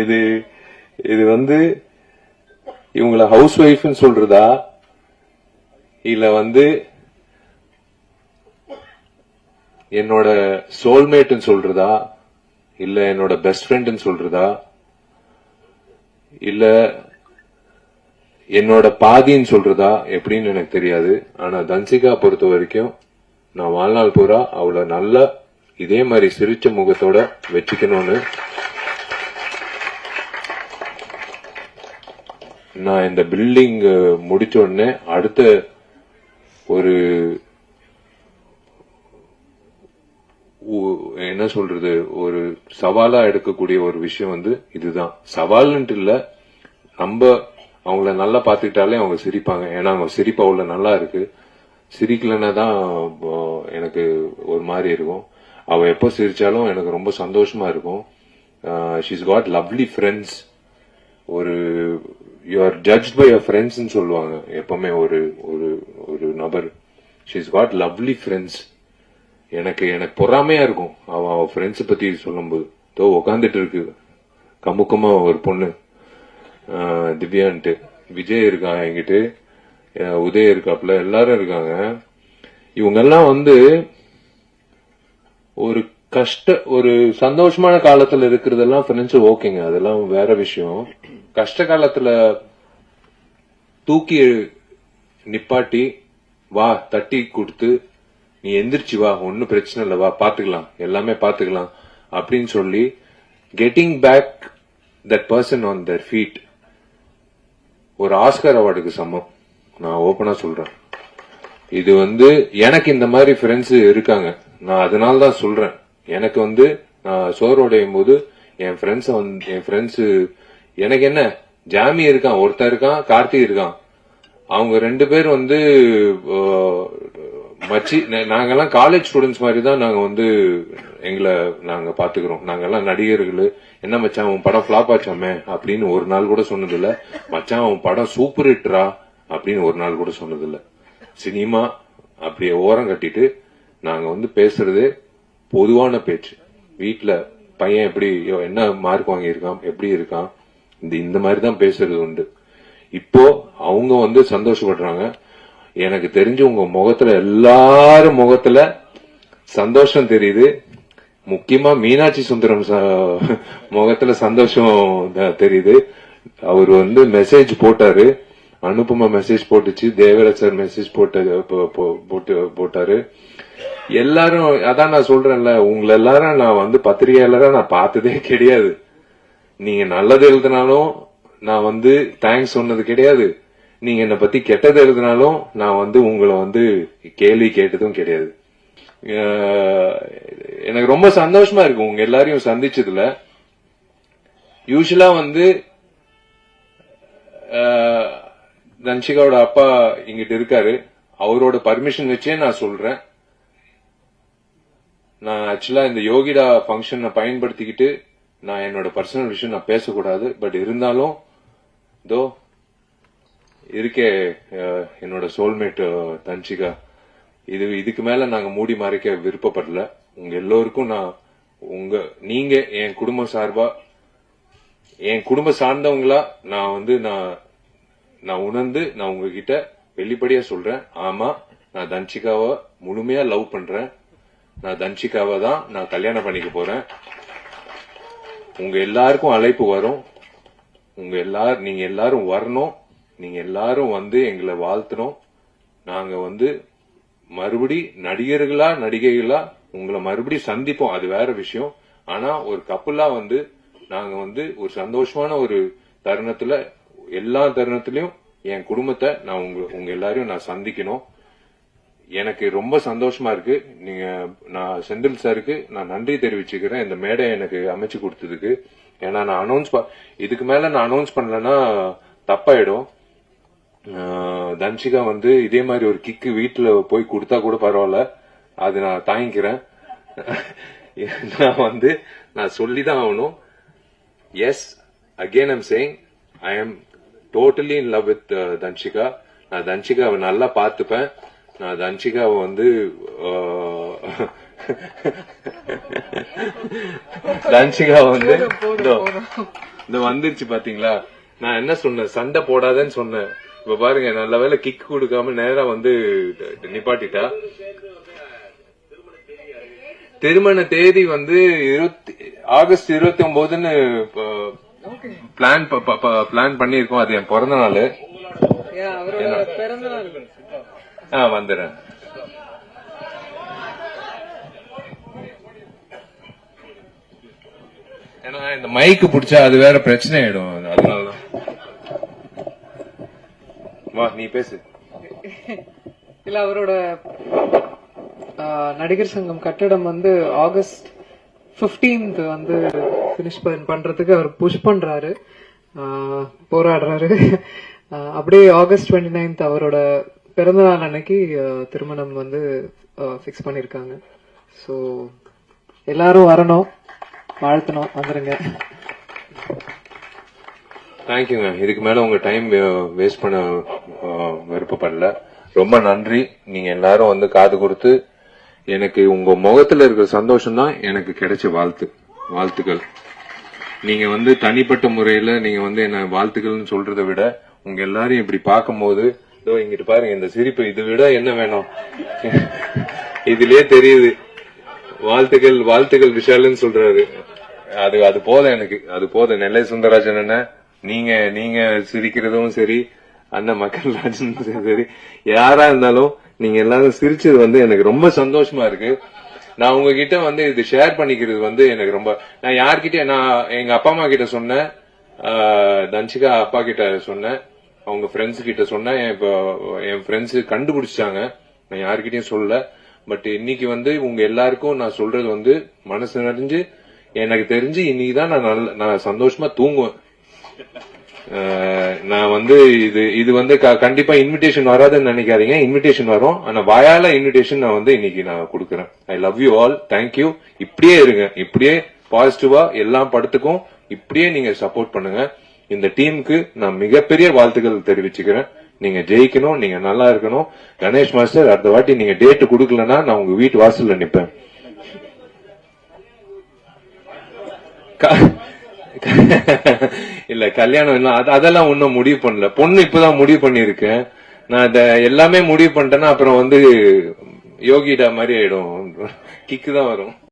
இது இது வந்து இவங்கள ஹவுஸ் ஒய்ஃப்னு சொல்றதா? இல்ல வந்து என்னோட சோல்மேட்னு சொல்றதா? இல்ல என்னோட பெஸ்ட் ஃப்ரெண்ட்னு சொல்றதா? இல்ல என்னோட பாதின்னு சொல்றதா? எப்படின்னு எனக்கு தெரியாது. ஆனா தன்சிகா பொறுத்த வரைக்கும் நான் வாழ்நாள் பூரா அவளை நல்லா இதே மாதிரி சிரிச்ச முகத்தோட வச்சுக்கணும்னு நான் இந்த பில்டிங் முடிச்ச உடனே அடுத்த ஒரு என்ன சொல்றது ஒரு சவாலா எடுக்கக்கூடிய ஒரு விஷயம் வந்து இதுதான். சவால்ன்ட்டு இல்ல நம்ம அவங்கள நல்லா பாத்துக்கிட்டாலே அவங்க சிரிப்பாங்க. ஏன்னா அவங்க சிரிப்பு அவ்வளவு நல்லா இருக்கு. சிரிக்கலன்னா தான் எனக்கு ஒரு மாதிரி இருக்கும். அவ எப்போ சிரிச்சாலும் எனக்கு ரொம்ப சந்தோஷமா இருக்கும். ஷீஸ் காட் லவ்லி ஃப்ரெண்ட்ஸ் ஒரு you are judge by your ஃப்ரெண்ட்ஸ்னு சொல்லுவாங்க. எப்பவுமே ஒரு ஒரு ஒரு நபர். ஷீஸ் காட் லவ்லி ஃப்ரெண்ட்ஸ் எனக்கு எனக்கு பொறாமையா இருக்கும். அவன் அவள் ஃப்ரெண்ட்ஸை பத்தி சொல்லும்போது. தோ உக்காந்துட்டு இருக்கு. கமுக்கமா ஒரு பொண்ணு. திவ்யான்ட்டு. விஜய் இருக்கான் என்கிட்ட? உதய உதய் இருக்காப்ல எல்லாரும் இருக்காங்க. இவங்க எல்லாம் வந்து ஒரு கஷ்ட ஒரு சந்தோஷமான காலத்துல இருக்கிறதெல்லாம் ஃப்ரெண்ட்ஸ் ஓகேங்க. அதெல்லாம் வேற விஷயம். கஷ்ட காலத்துல தூக்கி நிப்பாட்டி வா தட்டி கொடுத்து நீ எந்திரிச்சு வா ஒன்னும் பிரச்சனை இல்ல வா பாத்துக்கலாம். எல்லாமே பாத்துக்கலாம். அப்படின்னு சொல்லி getting back that person on their feet ஒரு ஆஸ்கர் அவார்டுக்கு சமம். நான் ஓபனா சொல்றேன். இது வந்து எனக்கு இந்த மாதிரி ஃப்ரெண்ட்ஸ் இருக்காங்க. நான் அதனால தான் சொல்றேன். எனக்கு வந்து நான் சோர்வடையும் உடையும் போது என் ஃப்ரெண்ட்ஸ் வந்து என் ஃப்ரெண்ட்ஸ் எனக்கு என்ன ஜாமி இருக்கான் ஒருத்தன் இருக்கான் கார்த்தி இருக்கான். அவங்க ரெண்டு பேர் வந்து மச்சி நாங்கெல்லாம் காலேஜ் ஸ்டூடெண்ட்ஸ் மாதிரி தான் நாங்க வந்து எங்களை நாங்க பாத்துக்கிறோம். நாங்கெல்லாம் நடிகர்கள் என்ன மச்சான் உன் படம் ஃபிளாப் ஆச்சாமே அப்படின்னு ஒரு நாள் கூட சொன்னது இல்ல மச்சான் அவன் படம் சூப்பர் ஹிட்ரா அப்படின்னு ஒரு நாள் கூட சொன்னது இல்ல சினிமா அப்படியே ஓரம் கட்டிட்டு நாங்க வந்து பேசுறது பொதுவான பேச்சு. வீட்டுல பையன் எப்படி என்ன மார்க் வாங்கியிருக்கான் எப்படி இருக்கான் இந்த இந்த மாதிரி தான் பேசுறது உண்டு. இப்போ அவங்க வந்து சந்தோஷப்படுறாங்க. எனக்கு தெரிஞ்சு உங்க முகத்துல எல்லாரும் முகத்துல சந்தோஷம் தெரியுது. முக்கியமா மீனாட்சி சுந்தரம் முகத்துல சந்தோஷம் த- தெரியுது. அவர் வந்து மெசேஜ் போட்டாரு. அனுபமா மெசேஜ் போட்டுச்சு. தேவராஜ் சார் மெசேஜ் போட்டு போ- போட்டு போட்டாரு. எல்லாரும் அதான் நான் சொல்றேன்ல உங்களை எல்லாரும் நான் வந்து பத்திரிகையாளரா நான் பார்த்ததே கிடையாது. நீங்க நல்லது எழுதினாலும் நான் வந்து தேங்க்ஸ் சொன்னது கிடையாது. நீங்க என்னை பத்தி கெட்டது எழுதினாலும் நான் வந்து உங்களை வந்து கேள்வி கேட்டதும் கிடையாது. எனக்கு ரொம்ப சந்தோஷமா இருக்கு. உங்க எல்லாரையும் சந்திச்சதுல. யூஸ்வலா வந்து அஹ், தன்ஷிகாவோட அப்பா இங்கிட்டு இருக்காரு. அவரோட பர்மிஷன் வச்சே நான் சொல்றேன். நான் ஆக்சுவலா இந்த யோகிடா ஃபங்க்ஷனை பயன்படுத்திக்கிட்டு நான் என்னோட பர்சனல் விஷயம் நான் பேசக்கூடாது. பட் இருந்தாலும் தோ இருக்கே என்னோட சோல்மேட் தன்ஷிகா. இது இதுக்கு மேல நாங்க மூடி மறைக்க விருப்பப்படல. உங்க எல்லோருக்கும் நான் உங்க நீங்க என் குடும்பம் சார்பா என் குடும்ப சார்ந்தவங்களா நான் வந்து நான் நான் உணர்ந்து நான் உங்ககிட்ட வெளிப்படையா சொல்றேன். ஆமா நான் தன்ஷிகாவை முழுமையா லவ் பண்றேன். நான் தன்ஷிகாவை தான் நான் கல்யாணம் பண்ணிக்க போறேன். உங்க எல்லாருக்கும் அழைப்பு வரும். உங்க எல்லாரும் நீங்க எல்லாரும் வரணும். நீங்க எல்லாரும் வந்து எங்களை வாழ்த்தணும். நாங்க வந்து மறுபடி நடிகர்களா நடிகைகளா உங்களை மறுபடி சந்திப்போம். அது வேற விஷயம். ஆனா ஒரு கப்பலா வந்து நாங்க வந்து ஒரு சந்தோஷமான ஒரு தருணத்துல எல்லா தருணத்திலயும் என் குடும்பத்தை நான் உங்க உங்க எல்லாரையும் நான் சந்திக்கணும். எனக்கு ரொம்ப சந்தோஷமா இருக்கு. நீங்க நான் செந்தில் சாருக்கு நான் நன்றி தெரிவிச்சுக்கிறேன். இந்த மேடை எனக்கு அமைச்சு கொடுத்ததுக்கு. ஏன்னா நான் அனௌன்ஸ் இதுக்கு மேல நான் அனௌன்ஸ் பண்ணலன்னா தப்பாயிடும். தன்ஷிகா வந்து இதே மாதிரி ஒரு கிக்கு வீட்டுல போய் கொடுத்தா கூட பரவாயில்ல. அது நான் தாங்கிக்கிறேன். நான் வந்து நான் சொல்லிதான் ஆகணும். Yes again I'm saying I am totally in love with Dhanshika. நான் தன்ஷிகாவை நல்லா பார்த்துப்பேன். நான் தன்ஷிகாவை வந்து தன்ஷிகா வந்து இந்த வந்துருச்சு பாத்தீங்களா? நான் என்ன சொன்னேன்? சண்டை போடாதேன்னு சொன்னேன். இப்ப பாருங்க நல்ல வேளை கிக் கொடுக்காம நேரா வந்து நிப்பாட்டிட்டா. திருமண தேதி வந்து இருபத்தி ஆகஸ்ட் இருபத்தி ஒன்பதுன்னு பிளான் பிளான் பண்ணிருக்கோம் அது என் பிறந்த நாள் ஏன் அவரோட பிறந்த நாள் ஆ வந்துடுறேன். ஏன்னா இந்த மைக்கு பிடிச்சா அது வேற பிரச்சனை ஆயிடும் அதனாலதான். வா நீ பேசு. இல்ல அவரோட நடிகர் சங்கம் கட்டடம் வந்து ஆகஸ்ட் 15th வந்து பினிஷ் பண்றதுக்கு அவர் புஷ் பண்றாரு. போராடுறாரு. அப்படியே ஆகஸ்ட் 29th அவரோட பிறந்த நாள் அன்னைக்கு திருமணம் வந்து ஃபிக்ஸ் பண்ணியிருக்காங்க ஸோ எல்லாரும் வரணும் வாழ்த்தணும் வந்துருங்க. தேங்க்யூங்க இதுக்கு மேல உங்க டைம் வேஸ்ட் பண்ண விருப்பப்படல. ரொம்ப நன்றி. நீங்க எல்லாரும் வந்து காது கொடுத்து எனக்கு உங்க முகத்துல இருக்கிற சந்தோஷம் தான் எனக்கு கிடைச்ச வாழ்த்து வாழ்த்துக்கள். நீங்க வந்து தனிப்பட்ட முறையில நீங்க வந்து என்ன வாழ்த்துக்கள்னு சொல்றதை விட உங்க எல்லாரையும் இப்படி பார்க்கும்போது இதோ இங்கிட்டு பாருங்க இந்த சிரிப்பு. இதை விட என்ன வேணும்? இதுலயே தெரியுது. வாழ்த்துக்கள் வாழ்த்துக்கள் விஷாலுன்னு சொல்றாரு. அது அது போதும் எனக்கு. அது போதும். நெல்லை சுந்தரராஜன் என்ன நீங்க நீங்க சிரிக்கிறதும் சரி அண்ணன் மக்கள் ராஜன் சரி. யாரா இருந்தாலும் நீங்க எல்லாரும் சிரிச்சது வந்து எனக்கு ரொம்ப சந்தோஷமா இருக்கு. நான் உங்ககிட்ட வந்து இது ஷேர் பண்ணிக்கிறது வந்து எனக்கு ரொம்ப நான் யார்கிட்ட நான் எங்க அப்பா அம்மா கிட்ட சொன்னேன். தன்சிகா அப்பா கிட்ட சொன்னேன். அவங்க ஃப்ரெண்ட்ஸ் கிட்ட சொன்னேன் இப்போ என் ஃப்ரெண்ட்ஸ் கண்டுபிடிச்சாங்க நான் யாருக்கிட்டையும் சொல்லல. பட் இன்னைக்கு வந்து உங்க எல்லாருக்கும் நான் சொல்றது வந்து மனசு நிறைஞ்சு எனக்கு தெரிஞ்சு இன்னைக்கு தான் நான் நல்ல நான் சந்தோஷமா தூங்குவேன். நான் வந்து இது இது வந்து க- கண்டிப்பா இன்விடேஷன் வராதுன்னு நினைக்காதீங்க. இன்விடேஷன் வரும். ஆனா வாயால இன்விடேஷன் நான் வந்து இன்னைக்கு நான் கொடுக்குறேன். I love you all thank you இப்படியே இருங்க. இப்படியே பாசிட்டிவா எல்லா படத்துக்கும். இப்படியே நீங்க சப்போர்ட் பண்ணுங்க. இந்த டீமுக்கு நான் மிகப்பெரிய வாழ்த்துக்கள் தெரிவிச்சுக்கிறேன். நீங்க ஜெயிக்கணும் நீங்க நல்லா இருக்கணும். கணேஷ் மாஸ்டர் அடுத்த வாட்டி நீங்க டேட் கொடுக்கலன்னா நான் உங்க வீட்டு வாசல்ல நிப்பேன். க- இல்ல கல்யாணம் என்ன அது- அதெல்லாம் ஒன்னும் முடிவு பண்ணல. பொண்ணு இப்பதான் முடிவு பண்ணிருக்கேன் நான் இத எல்லாமே முடிவு பண்ணிட்டேன்னா அப்புறம் வந்து யோகிடா மாதிரி ஆயிடும். கிக்கு தான் வரும்.